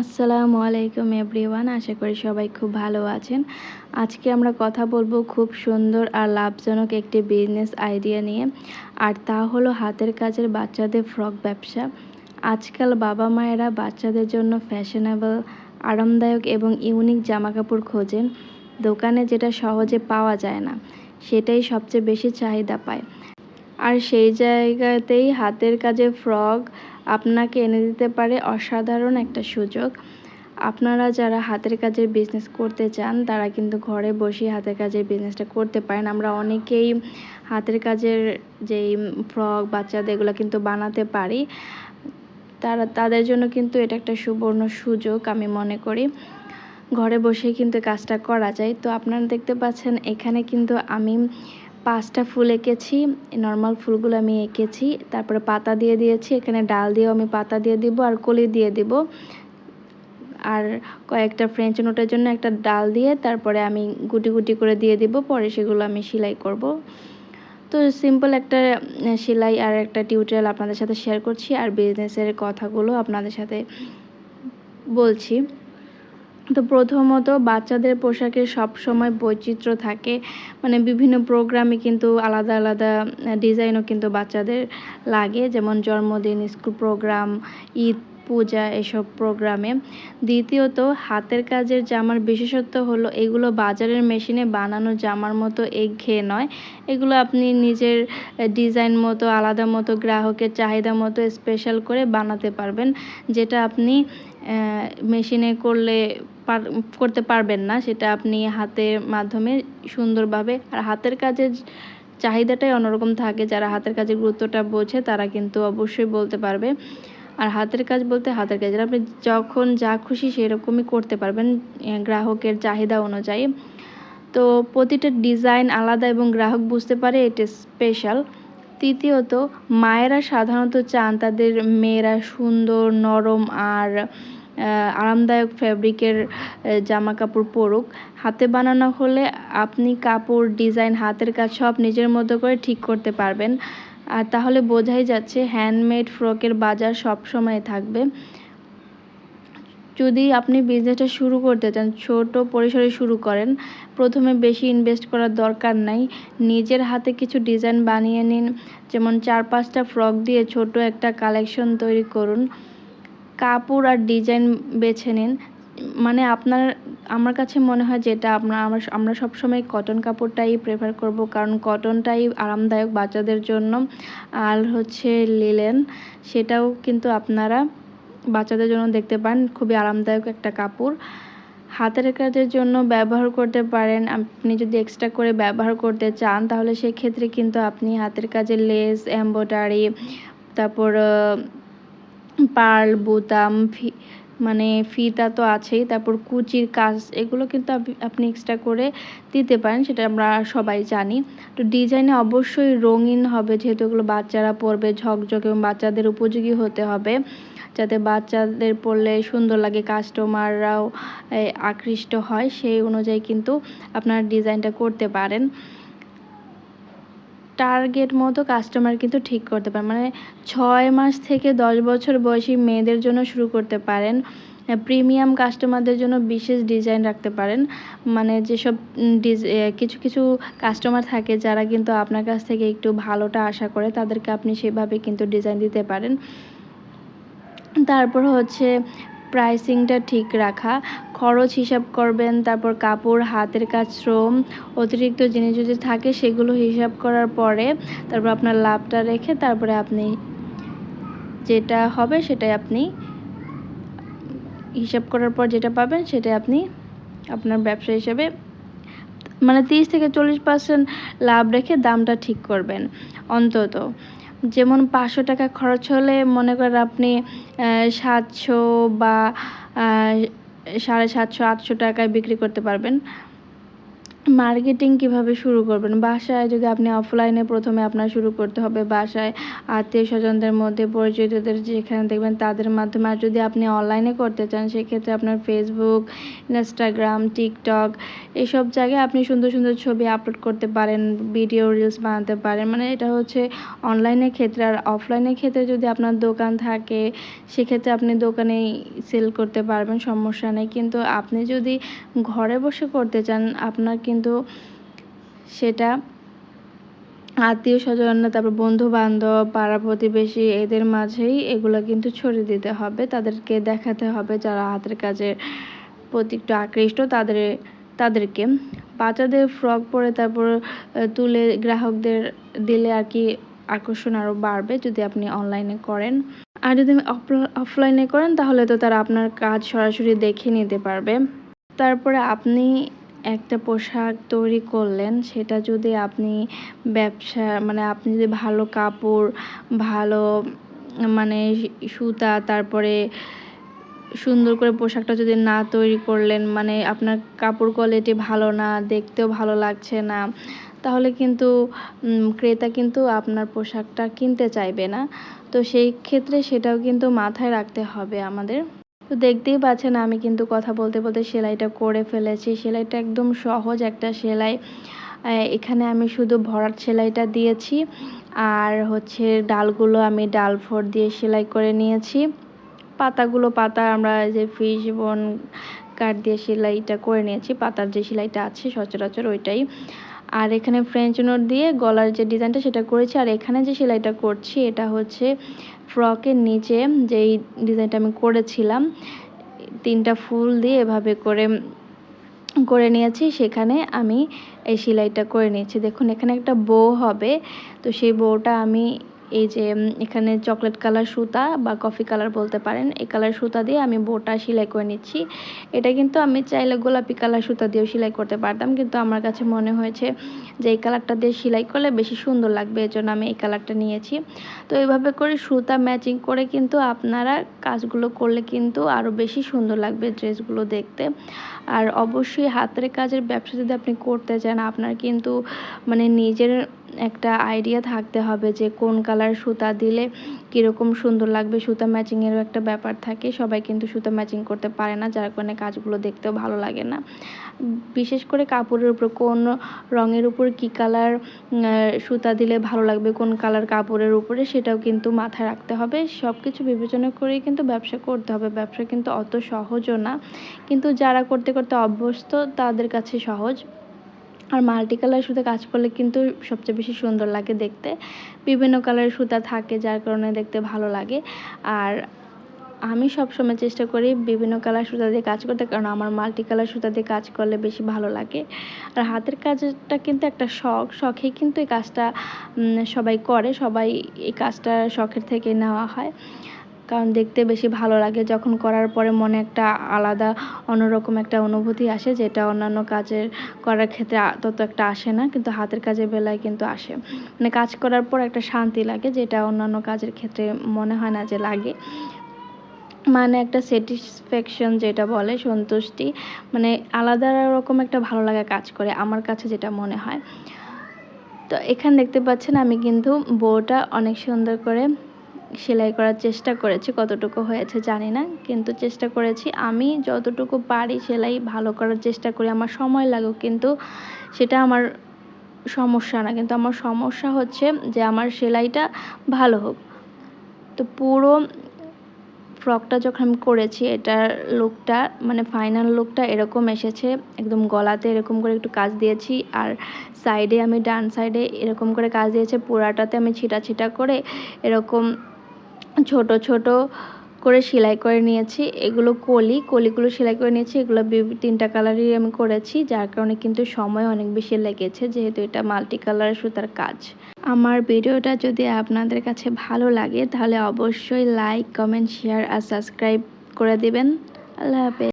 আসসালামু আলাইকুম এভরিওয়ান, আশা করি সবাই খুব ভালো আছেন। আজকে আমরা কথা বলব খুব সুন্দর আর লাভজনক একটি বিজনেস আইডিয়া নিয়ে, আর তা হলো হাতের কাজের বাচ্চাদের ফ্রক ব্যবসা। আজকাল বাবা মায়েরা বাচ্চাদের জন্য ফ্যাশনেবল আরামদায়ক এবং ইউনিক জামাকাপড় খোঁজেন। দোকানে যেটা সহজে পাওয়া যায় না, সেটাই সবচেয়ে বেশি চাহিদা পায়। আর সেই জায়গাতেই হাতের কাজে ফ্রক আপনাকে এনে দিতে পারে অসাধারণ একটা সুযোগ। আপনারা যারা হাতের কাজের বিজনেস করতে চান, তারা কিন্তু ঘরে বসে হাতের কাজের বিজনেসটা করতে পারেন। আমরা অনেকেই হাতের কাজের যেই ফ্রক বাচ্চাদের এগুলো কিন্তু বানাতে পারি। তারা, তাদের জন্য কিন্তু এটা একটা সুবর্ণ সুযোগ আমি মনে করি। ঘরে বসেই কিন্তু কাজটা করা যায়। তো আপনারা দেখতে পাচ্ছেন, এখানে কিন্তু আমি পাঁচটা ফুল এঁকেছি নর্মাল ফুলগুলো আমি এঁকেছি, তারপরে পাতা দিয়ে দিয়েছি, এখানে ডাল দিয়েও আমি পাতা দিয়ে দিব আর কলি দিয়ে দিব। আর কয়েকটা ফ্রেঞ্চ নোটের জন্য একটা ডাল দিয়ে তারপরে আমি গুটি গুটি করে দিয়ে দিব, পরে সেগুলো আমি সেলাই করব। তো সিম্পল একটা সেলাই আর একটা টিউটোরিয়াল আপনাদের সাথে শেয়ার করছি আর বিজনেসের কথাগুলো আপনাদের সাথে বলছি। তো প্রথমত বাচ্চাদের পোশাকে সব সময় বৈচিত্র্য থাকে। মানে বিভিন্ন প্রোগ্রামে কিন্তু আলাদা আলাদা ডিজাইনও কিন্তু বাচ্চাদের লাগে। যেমন জন্মদিন স্কুল প্রোগ্রাম ঈদ পূজা এসব প্রোগ্রামে। দ্বিতীয়ত, হাতের কাজের জামার বিশেষত্ব হলো এগুলো বাজারের মেশিনে বানানো জামার মতো একঘেয়ে নয়। এগুলো আপনি নিজের ডিজাইন মতো, আলাদা মতো, গ্রাহকের চাহিদা মতো স্পেশাল করে বানাতে পারবেন। যেটা আপনি মেশিনে করলে করতে পারবেন না। সেটা আপনি হাতের মাধ্যমে সুন্দরভাবে, আর হাতের কাজের চাহিদাটাই অন্যরকম থাকে। যারা হাতের কাজের গুরুত্বটা বোঝে তারা কিন্তু অবশ্যই বলতে পারবে। আর হাতের কাজ বলতে হাতের কাজ। আপনি যখন যা খুশি সেরকমই করতে পারবেন গ্রাহকের চাহিদা অনুযায়ী। তো প্রতিটা ডিজাইন আলাদা এবং গ্রাহক বুঝতে পারে এটা স্পেশাল। তৃতীয়ত, মায়েরা সাধারণত চান তাদের মেয়েরা সুন্দর, নরম আর আরামদায়ক ফ্যাব্রিকের জামা কাপড় পরুক। হাতে বানানো হলে আপনি কাপড়, ডিজাইন, হাতের কাজ সব নিজের মতো করে ঠিক করতে পারবেন। আর তাহলে বোঝাই যাচ্ছে হ্যান্ডমেড ফ্রকের বাজার সব সময় থাকবে। যদি আপনি বিজনেসটা শুরু করতে চান, ছোট পরিসরে শুরু করেন, প্রথমে বেশি ইনভেস্ট করার দরকার নাই। নিজের হাতে কিছু ডিজাইন বানিয়ে নিন, যেমন চার পাঁচটা ফ্রক দিয়ে ছোট একটা কালেকশন তৈরি করুন। কাপড় আর ডিজাইন বেছে নিন মানে আপনার, আমার কাছে মনে হয় যেটা আমরা আমরা সবসময় কটন কাপড়টাই প্রেফার করব। কারণ কটনটাই আরামদায়ক বাচ্চাদের জন্য। আর হচ্ছে লিলেন সেটাও কিন্তু আপনারা বাচ্চাদের জন্য দেখতে পান। খুবই আরামদায়ক একটা কাপড়। হাতের কাজের জন্য ব্যবহার করতে পারেন। আপনি যদি এক্সট্রা করে ব্যবহার করতে চান, তাহলে সেক্ষেত্রে কিন্তু আপনি হাতের কাজের লেস এম্ব্রয়ডারি তারপর পার্ল বোতাম মানে ফিতা তো আছেই, তারপর কুচির কাজ, এগুলো কিন্তু আপনি এক্সট্রা করে দিতে পারেন, সেটা আমরা সবাই জানি। তো ডিজাইনে অবশ্যই রঙিন হবে, যেহেতু এগুলো বাচ্চারা পরবে, ঝকঝক এবং বাচ্চাদের উপযোগী হতে হবে। যাতে বাচ্চাদের পরলে সুন্দর লাগে কাস্টমাররাও আকৃষ্ট হয়, সেই অনুযায়ী কিন্তু আপনার ডিজাইনটা করতে পারেন। টার্গেট মতো কাস্টমার কিন্তু ঠিক করতে পারেন মানে ছয় মাস থেকে দশ বছর বয়সী মেয়েদের জন্য শুরু করতে পারেন। প্রিমিয়াম কাস্টমারদের জন্য বিশেষ ডিজাইন রাখতে পারেন। মানে যেসব কিছু কিছু কাস্টমার থাকে যারা কিন্তু আপনার কাছ থেকে একটু ভালোটা আশা করে, তাদেরকে আপনি সেভাবে কিন্তু ডিজাইন দিতে পারেন। তারপর হচ্ছে প্রাইসিংটা ঠিক রাখা, খরচ হিসাব করবেন, তারপর কাপড়, হাতের কাজ, শ্রম, অতিরিক্ত জিনিস যদি থাকে সেগুলো হিসাব করার পরে তারপর আপনার লাভটা রেখে তারপরে আপনি যেটা হবে সেটাই আপনি হিসাব করার পর যেটা পাবেন সেটাই আপনি আপনার ব্যবসা হিসেবে মানে তিরিশ থেকে চল্লিশ পার্সেন্ট লাভ রেখে দামটা ঠিক করবেন। অন্তত যেমন পাঁচশো টাকা খরচ হলে মনে করেন আপনি সাতশো বা সাড়ে সাতশো, আটশো টাকায় বিক্রি করতে পারবেন। মার্কেটিং কীভাবে শুরু করবেন? বাসায় যদি আপনি অফলাইনে প্রথমে আপনার শুরু করতে হবে, বাসায় আত্মীয় স্বজনদের মধ্যে, পরিচিতদের যেখানে দেখবেন তাদের মাধ্যমে। আর যদি আপনি অনলাইনে করতে চান, সেক্ষেত্রে আপনার ফেসবুক ইনস্টাগ্রাম টিকটক এসব জায়গায় আপনি সুন্দর সুন্দর ছবি আপলোড করতে পারেন ভিডিও রিলস বানাতে পারেন। মানে এটা হচ্ছে অনলাইনের ক্ষেত্রে। আর অফলাইনের ক্ষেত্রে যদি আপনার দোকান থাকে, সেক্ষেত্রে আপনি দোকানেই সেল করতে পারবেন, সমস্যা নেই। কিন্তু আপনি যদি ঘরে বসে করতে চান, আপনার কিন্তু সেটা আত্মীয় স্বজন তারপর বন্ধু বান্ধব পাড়া প্রতিবেশী এদের মাঝেই এগুলো কিন্তু ছড়িয়ে দিতে হবে। তাদেরকে দেখাতে হবে যারা হাতের কাজের প্রতি একটু আকৃষ্ট, তাদের, তাদেরকে। বাচ্চাদের ফ্রক পরে তারপর তুলে গ্রাহকদের দিলে আর কি আকর্ষণ আরও বাড়বে যদি আপনি অনলাইনে করেন। আর যদি অফলাইনে করেন তাহলে তো তারা আপনার কাজ সরাসরি দেখে নিতে পারবে। তারপরে আপনি একটা পোশাক তৈরি করলেন, সেটা যদি আপনি ব্যবসা মানে আপনি যদি ভালো কাপড়, ভালো মানে সুতা, তারপরে সুন্দর করে পোশাকটা যদি না তৈরি করলেন মানে আপনার কাপড় কোয়ালিটি ভালো না, দেখতেও ভালো লাগছে না, তাহলে কিন্তু ক্রেতা কিন্তু আপনার পোশাকটা কিনতে চাইবে না। তো সেই ক্ষেত্রে সেটাও কিন্তু মাথায় রাখতে হবে আমাদের। তো দেখতেই পাচ্ছেন আমি কিন্তু কথা বলতে বলতে সেলাইটা করে ফেলেছি। সেলাইটা একদম সহজ একটা সেলাই। এখানে আমি শুধু ভরাট সেলাইটা দিয়েছি আর হচ্ছে ডালগুলো আমি ডাল ফোর দিয়ে সেলাই করে নিয়েছি। পাতাগুলো, পাতা আমরা যে ফিশ বোন কাঠ দিয়ে সেলাইটা করে নিয়েছি। পাতার যে সেলাইটা আছে সচরাচর ওইটাই। আর এখানে ফ্রেঞ্চ নোট দিয়ে গলার যে ডিজাইনটা সেটা করেছি। আর এখানে যে সেলাইটা করছি, এটা হচ্ছে ফ্রকের নিচে যেই ডিজাইনটা আমি করেছিলাম, তিনটা ফুল দিয়ে এভাবে করে করে নিয়েছি। সেখানে আমি এই সেলাইটা করে নিয়েছি। দেখুন, এখানে একটা বউ হবে। তো সেই বউটা আমি এই যে এখানে চকলেট কালার সুতা বা কফি কালার বলতে পারেন, এই কালার সুতা দিয়ে আমি বোটা সেলাই করে নিচ্ছি। এটা কিন্তু আমি চাইলে গোলাপি কালার সুতা দিয়েও সেলাই করতে পারতাম, কিন্তু আমার কাছে মনে হয়েছে যে এই কালারটা দিয়ে সেলাই করলে বেশি সুন্দর লাগবে, এজন্য আমি এই কালারটা নিয়েছি। তো এইভাবে করে সুতা ম্যাচিং করে কিন্তু আপনারা কাজগুলো করলে কিন্তু আরও বেশি সুন্দর লাগবে ড্রেসগুলো দেখতে। আর অবশ্যই হাতের কাজের ব্যবসা যদি আপনি করতে চান, আপনার কিন্তু মানে নিজের একটা আইডিয়া থাকতে হবে যে কোন কালার সুতা দিলে কীরকম সুন্দর লাগবে। সুতা ম্যাচিংয়েরও একটা ব্যাপার থাকে, সবাই কিন্তু সুতা ম্যাচিং করতে পারে না, যার কারণে কাজগুলো দেখতেও ভালো লাগে না। বিশেষ করে কাপড়ের উপর, কোন রঙের উপর কি কালার সুতা দিলে ভালো লাগবে, কোন কালার কাপড়ের উপরে সেটাও কিন্তু মাথায় রাখতে হবে। সব কিছু বিবেচনা করেই কিন্তু ব্যবসা করতে হবে। ব্যবসা কিন্তু অত সহজও না। কিন্তু যারা করতে করতে অভ্যস্ত, তাদের কাছে সহজ। আর মাল্টি কালার সুতা কাজ করলে কিন্তু সবচেয়ে বেশি সুন্দর লাগে দেখতে। বিভিন্ন কালারের সুতা থাকে, যার কারণে দেখতে ভালো লাগে। আর আমি সব সময় চেষ্টা করি বিভিন্ন কালার সুতা দিয়ে কাজ করতে, কারণ আমার মাল্টি কালার সুতা দিয়ে কাজ করলে বেশি ভালো লাগে। আর হাতের কাজটা কিন্তু একটা শখ, শখেই কিন্তু এই কাজটা সবাই করে, সবাই এই কাজটা শখের থেকে নেওয়া হয়। কারণ দেখতে বেশি ভালো লাগে যখন করার পরে মনে একটা আলাদা, অন্যরকম একটা অনুভূতি আসে যেটা অন্যান্য কাজের করার ক্ষেত্রে তত একটা আসে না, কিন্তু হাতের কাজের বেলায় কিন্তু আসে। মানে কাজ করার পর একটা শান্তি লাগে যেটা অন্যান্য কাজের ক্ষেত্রে মনে হয় না যে লাগে। মানে একটা স্যাটিসফ্যাকশন যেটা বলে সন্তুষ্টি মানে আলাদা রকম একটা ভালো লাগা কাজ করে আমার কাছে যেটা মনে হয়। তো এখানে দেখতে পাচ্ছেন আমি কিন্তু বউটা অনেক সুন্দর করে সেলাই করার চেষ্টা করেছি, কতটুকু হয়েছে জানি না, কিন্তু চেষ্টা করেছি। আমি যতটুকু পারি সেলাই ভালো করার চেষ্টা করি, আমার সময় লাগুক, কিন্তু সেটা আমার সমস্যা না। কিন্তু আমার সমস্যা হচ্ছে যে আমার সেলাইটা ভালো হোক। তো পুরো ফ্রকটা যখন আমি করেছি, এটার লুকটা মানে ফাইনাল লুকটা এরকম এসেছে, একদম গলাতে এরকম করে একটু কাজ দিয়েছি, আর সাইডে আমি ডান সাইডে এরকম করে কাজ দিয়েছি, পুরাটাতে আমি ছিটা ছিটা করে এরকম ছোট ছোট করে সেলাই করে নিয়েছি। এগুলো কলি, কলিগুলো সেলাই করে নিয়েছি। এগুলো তিনটা কালারই আমি করেছি, যার কারণে কিন্তু সময় অনেক বেশি লেগেছে, যেহেতু এটা মাল্টি কালার সুতার কাজ। আমার ভিডিওটা যদি আপনাদের কাছে ভালো লাগে, তাহলে অবশ্যই লাইক কমেন্ট শেয়ার আর সাবস্ক্রাইব করে দেবেন। আল্লাহ হাফেজ।